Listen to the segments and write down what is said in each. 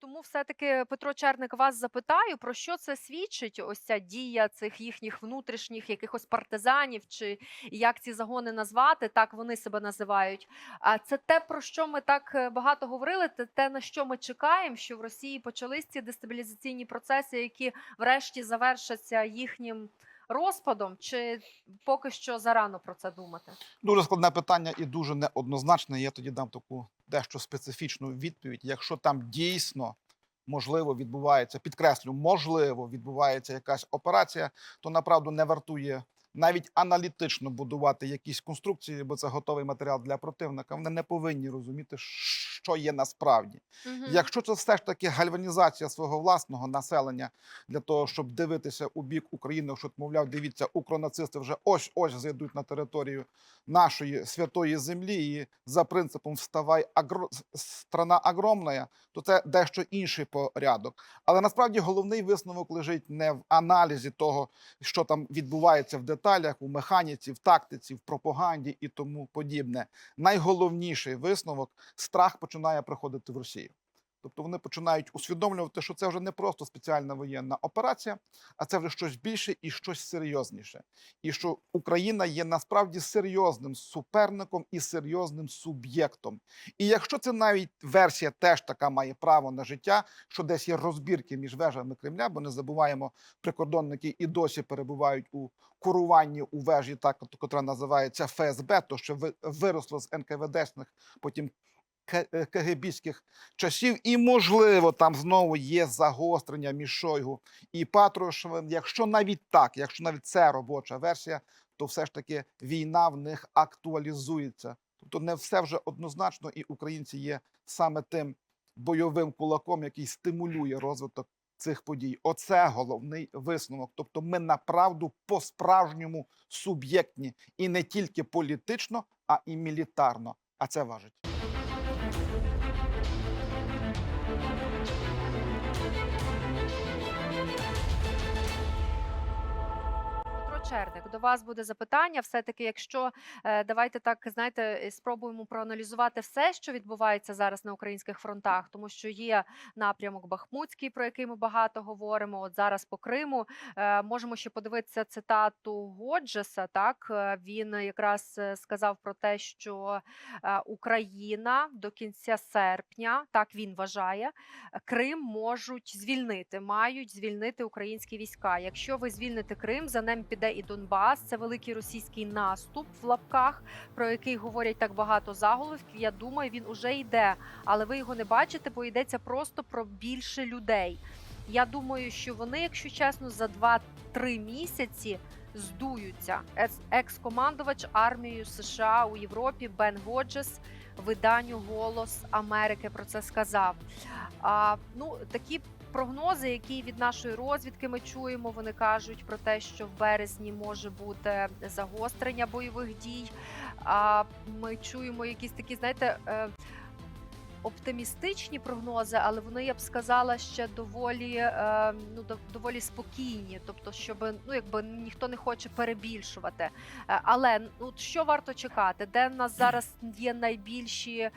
Тому все-таки, Петро Черник, вас запитаю, про що це свідчить? Ось ця дія цих їхніх внутрішніх якихось партизанів, чи як ці загони назвати, так вони себе називають. А це те, про що ми так е, багато говорили, це те, на що ми чекаємо, що в Росії почались ці дестабілізаційні процеси, які врешті завершаться їхнім розпадом, чи поки що зарано про це думати? Дуже складне питання і дуже неоднозначне. Я тоді дам таку дещо специфічну відповідь. Якщо там дійсно можливо відбувається, підкреслю, можливо, відбувається якась операція, то направду не вартує навіть аналітично будувати якісь конструкції, бо це готовий матеріал для противника. Вони не повинні розуміти, що є насправді. Мгм. Якщо це все ж таки гальванізація свого власного населення для того, щоб дивитися у бік України, що мовляв, дивіться, укронацисти вже ось ось зайдуть на територію нашої святої землі, і за принципом вставай агро... страна огромна, то це дещо інший порядок. Але насправді головний висновок лежить не в аналізі того, що там відбувається в деталях, у механіці, в тактиці, в пропаганді і тому подібне. Найголовніший висновок страх починає приходити в Росію. Тобто вони починають усвідомлювати, що це вже не просто спеціальна воєнна операція, а це вже щось більше і щось серйозніше. І що Україна є насправді серйозним суперником і серйозним суб'єктом. І якщо це навіть версія теж така має право на життя, що десь є розбірки між вежами Кремля, бо не забуваємо, прикордонники і досі перебувають у куруванні у вежі, так котра називається ФСБ, то що ви- виросло з НКВДшних, потім КГБських часів, і можливо там знову є загострення між Шойгу і Патрушевим. Якщо навіть так, якщо навіть це робоча версія, то все ж таки війна в них актуалізується. Тобто не все вже однозначно, і українці є саме тим бойовим кулаком, який стимулює розвиток цих подій. Оце головний висновок. Тобто, ми направду по-справжньому суб'єктні і не тільки політично, а і мілітарно. А це важить. Черник, до вас буде запитання. Все-таки, якщо е, давайте так знаєте, е, спробуємо проаналізувати все, що відбувається зараз на українських фронтах, тому що є напрямок Бахмутський, про який ми багато говоримо. От зараз по Криму е, можемо ще подивитися цитату Годжеса. Так він якраз сказав про те, що Україна до кінця серпня, так він вважає, Крим можуть звільнити, мають звільнити українські війська. Якщо ви звільните Крим, за ним піде і Донбас. Це великий російський наступ в лапках, про який говорять так багато заголовків. Я думаю, він уже йде, але ви його не бачите, бо йдеться просто про більше людей. Я думаю, що вони, якщо чесно, за 2-3 місяці здуються. Екс-командувач армією США у Європі Бен Годжес виданню Голос Америки про це сказав. А, ну, такі прогнози, які від нашої розвідки ми чуємо, вони кажуть про те, що в березні може бути загострення бойових дій. А ми чуємо якісь такі, знаєте. е, Оптимістичні прогнози, але вони я б сказала ще доволі е, ну доволі спокійні, тобто, щоб ну якби ніхто не хоче перебільшувати. Е, Але ну що варто чекати? Де в нас зараз є найбільші,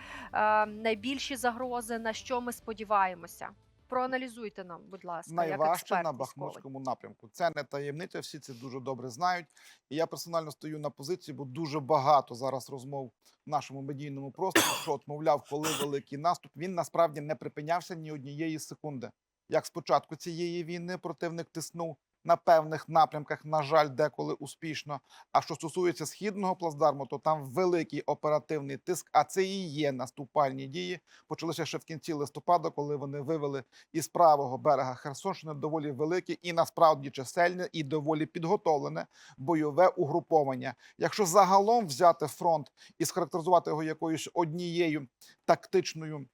найбільші загрози? На що ми сподіваємося? Проаналізуйте нам, будь ласка, найважче як на. Бахмутському напрямку. Це не таємниця, всі це дуже добре знають. І я персонально стою на позиції, бо дуже багато зараз розмов в нашому медійному просторі, що от, мовляв, коли великий наступ, він насправді не припинявся ні однієї секунди. Як спочатку цієї війни противник тиснув на певних напрямках, на жаль, деколи успішно. А що стосується східного плацдарму, то там великий оперативний тиск, а це і є наступальні дії. Почалися ще в кінці листопада, коли вони вивели із правого берега Херсонщини доволі велике і насправді чисельне і доволі підготовлене бойове угруповання. Якщо загалом взяти фронт і схарактеризувати його якоюсь однією тактичною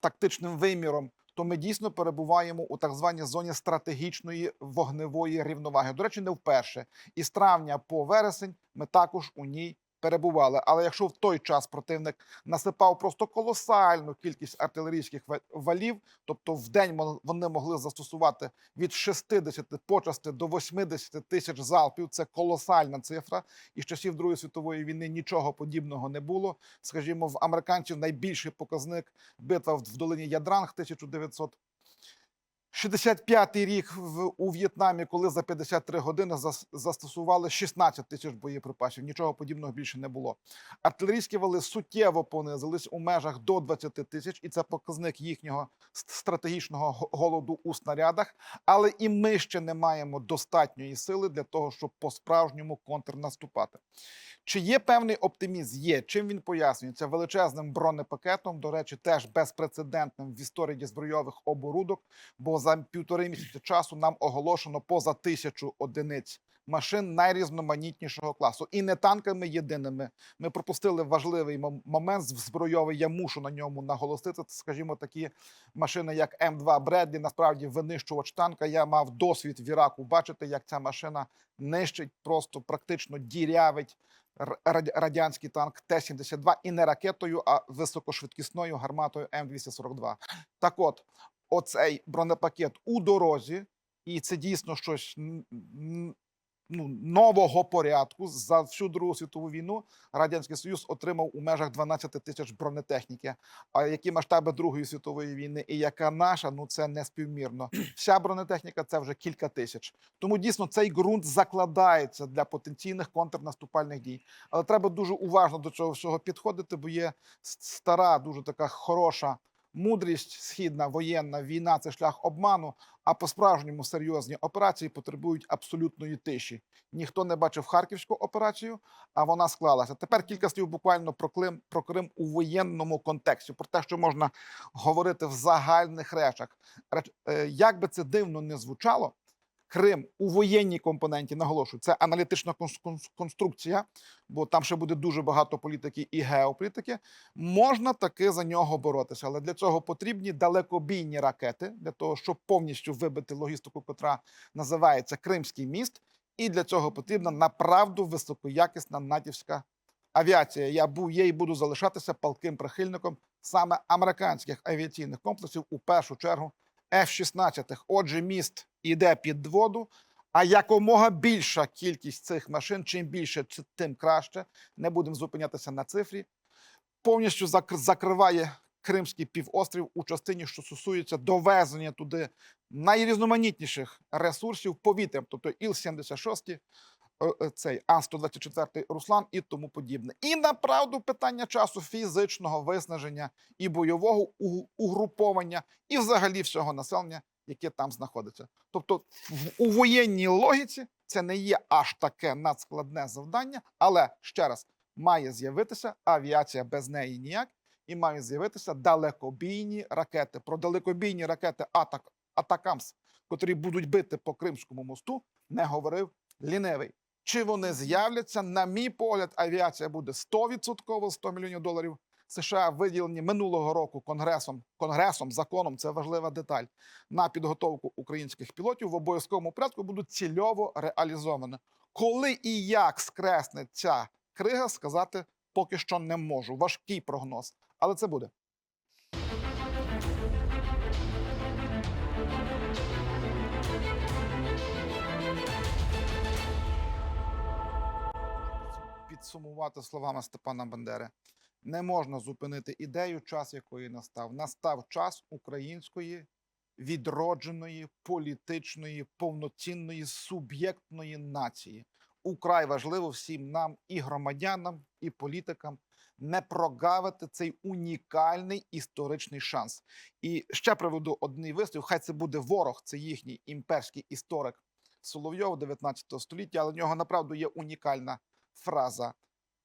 тактичним виміром, то ми дійсно перебуваємо у так званій зоні стратегічної вогневої рівноваги. До речі, не вперше. І з травня по вересень ми також у ній перебували. Але якщо в той час противник насипав просто колосальну кількість артилерійських валів, тобто в день вони могли застосувати від 60 почасти до 80 тисяч залпів, це колосальна цифра. І з часів Другої світової війни нічого подібного не було. Скажімо, в американців найбільший показник битва в долині Ядранг 1900 65-й рік в, у В'єтнамі, коли за 53 години зас- застосували 16 тисяч боєприпасів. Нічого подібного більше не було. Артилерійські вали суттєво понизились у межах до 20 тисяч, і це показник їхнього стратегічного голоду у снарядах. Але і ми ще не маємо достатньої сили для того, щоб по-справжньому контрнаступати. Чи є певний оптимізм? Є. Чим він пояснюється? Величезним бронепакетом, до речі, теж безпрецедентним в історії збройових оборудок, бо за півтори місяці часу нам оголошено поза тисячу одиниць машин найрізноманітнішого класу. І не танками єдиними. Ми пропустили важливий момент збройовий. Я мушу на ньому наголосити. Це, скажімо, такі машини, як М2 Бредлі, насправді винищувач танка. Я мав досвід в Іраку бачити, як ця машина нищить, просто практично дірявить радянський танк Т-72 і не ракетою, а високошвидкісною гарматою М242. Так от, оцей бронепакет у дорозі, і це дійсно щось ну, нового порядку. За всю Другу світову війну Радянський Союз отримав у межах 12 тисяч бронетехніки. А які масштаби Другої світової війни і яка наша, ну це не співмірно. Вся бронетехніка це вже кілька тисяч. Тому дійсно цей ґрунт закладається для потенційних контрнаступальних дій. Але треба дуже уважно до цього всього підходити, бо є стара, дуже така хороша мудрість східна воєнна війна це шлях обману. А по-справжньому серйозні операції потребують абсолютної тиші. Ніхто не бачив харківську операцію, а вона склалася. Тепер кілька слів буквально про Крим, про Крим у воєнному контексті, про те, що можна говорити в загальних речах. Реч- е, Як би це дивно не звучало, Крим у воєнній компоненті наголошую, це аналітична конс- конс- конструкція, бо там ще буде дуже багато політики і геополітики. Можна таки за нього боротися, але для цього потрібні далекобійні ракети для того, щоб повністю вибити логістику, котра називається Кримський міст. І для цього потрібна направду високоякісна натівська авіація. Я був є і буду залишатися палким прихильником саме американських авіаційних комплексів у першу чергу F-16. Отже, міст іде під воду. А якомога більша кількість цих машин, чим більше, тим краще. Не будемо зупинятися на цифрі. Повністю закриває Кримський півострів у частині, що стосується довезення туди найрізноманітніших ресурсів повітрям, тобто Іл-76, е, е, цей Ан-124 Руслан і тому подібне. І направду питання часу фізичного виснаження і бойового угруповання, і взагалі всього населення, яке там знаходиться. Тобто, в- у воєнній логіці це не є аж таке надскладне завдання, але ще раз має з'явитися авіація без неї ніяк, і мають з'явитися далекобійні ракети. Про далекобійні ракети Атак Атакамс, котрі будуть бити по Кримському мосту, не говорив лінивий. Чи вони з'являться? На мій погляд, авіація буде 100%, 100 мільйонів доларів. США виділені минулого року конгресом, конгресом, законом, це важлива деталь, на підготовку українських пілотів в обов'язковому порядку будуть цільово реалізовані. Коли і як скресне ця крига, сказати поки що не можу. Важкий прогноз, але це буде. Підсумувати словами Степана Бандери. Не можна зупинити ідею, час якої настав. Настав час української відродженої політичної повноцінної суб'єктної нації. Украй важливо всім нам, і громадянам, і політикам, не прогавити цей унікальний історичний шанс. І ще приведу одний вислів. Хай це буде ворог, це їхній імперський історик Соловйов 19 століття, але в нього направду є унікальна фраза.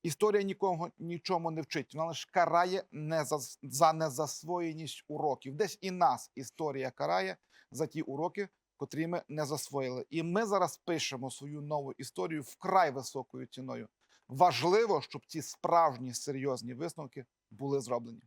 Історія нікого нічому не вчить, вона лише карає не за, за незасвоєність уроків. Десь і нас історія карає за ті уроки, котрі ми не засвоїли. І ми зараз пишемо свою нову історію вкрай високою ціною. Важливо, щоб ці справжні серйозні висновки були зроблені.